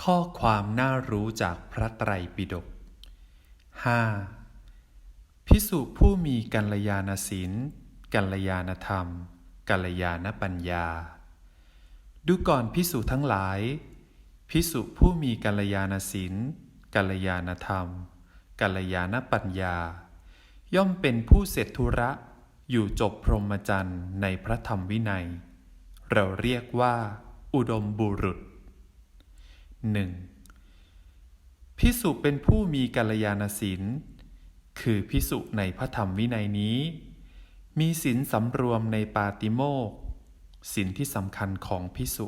ข้อความน่ารู้จากพระไตรปิฎก 5. พิสุผู้มีกัลยาณศีล กัลยาณธรรม กัลยาณปัญญา ดูก่อนพิสุทั้งหลาย พิสุผู้มีกัลยาณศีล กัลยาณธรรม กัลยาณปัญญา ย่อมเป็นผู้เสร็จธุระ อยู่จบพรหมจรรย์ในพระธรรมวินัย เราเรียกว่า อุดมบุรุษ หนึ่งพิสุเป็นผู้มีกัลยาณศีล คือพิสุในพระธรรมวินัยนี้ มีศีลสำรวมในปาติโมกศีลที่สำคัญของพิสุ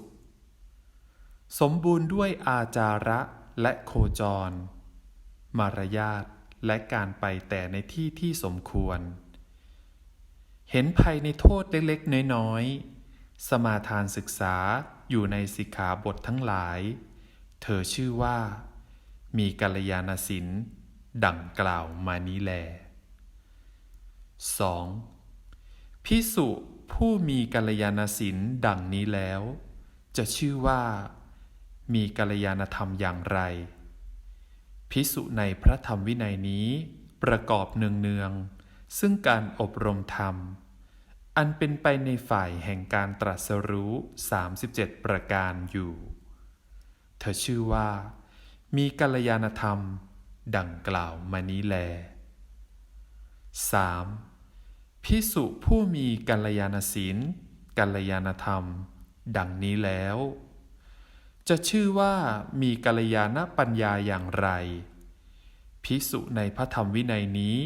สมบูรณ์ด้วยอาจาระและโคจร มารยาทและการไปแต่ในที่ที่สมควร เห็นภัยในโทษเล็กๆน้อยๆสมาทานศึกษาอยู่ในสิกขาบททั้งหลาย เธอชื่อว่า มีกัลยาณสินดังกล่าวมานี้แล 2. พิสุผู้มีกัลยาณสินดังนี้แล้ว จะชื่อว่า มีกัลยาณธรรมอย่างไร พิสุในพระธรรมวินัยนี้ประกอบเนืองๆซึ่งการอบรมธรรม อันเป็นไปในฝ่ายแห่งการตรัสรู้ 37 ประการอยู่ ธอชื่อว่า มีกัลยาณธรรม ดังกล่าวมานี้แล 3. พิสุผู้มีกัลยาณศีลกัลยาณธรรม ดังนี้แล้ว จะชื่อว่ามีกัลยาณปัญญาอย่างไร พิสุในพระธรรมวินัยนี้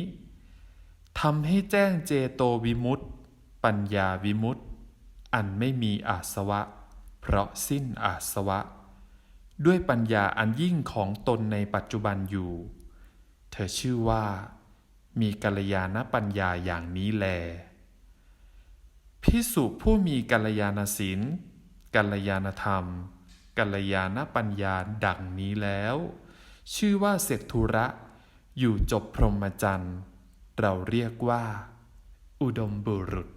ทำให้แจ้งเจโตวิมุตติ ปัญญาวิมุตติ อันไม่มีอาสวะ เพราะสิ้นอาสวะ ด้วยปัญญาอันยิ่งของตนในปัจจุบันอยู่ เธอชื่อว่า มีกัลยาณปัญญาอย่างนี้แลพิสุผู้มีกัลยาณศีลกัลยาณธรรม กัลยาณปัญญาดังนี้แล้ว ชื่อว่าเสร็จธุระ อยู่จบพรหมจรรย์ เราเรียกว่า อุดมบุรุษ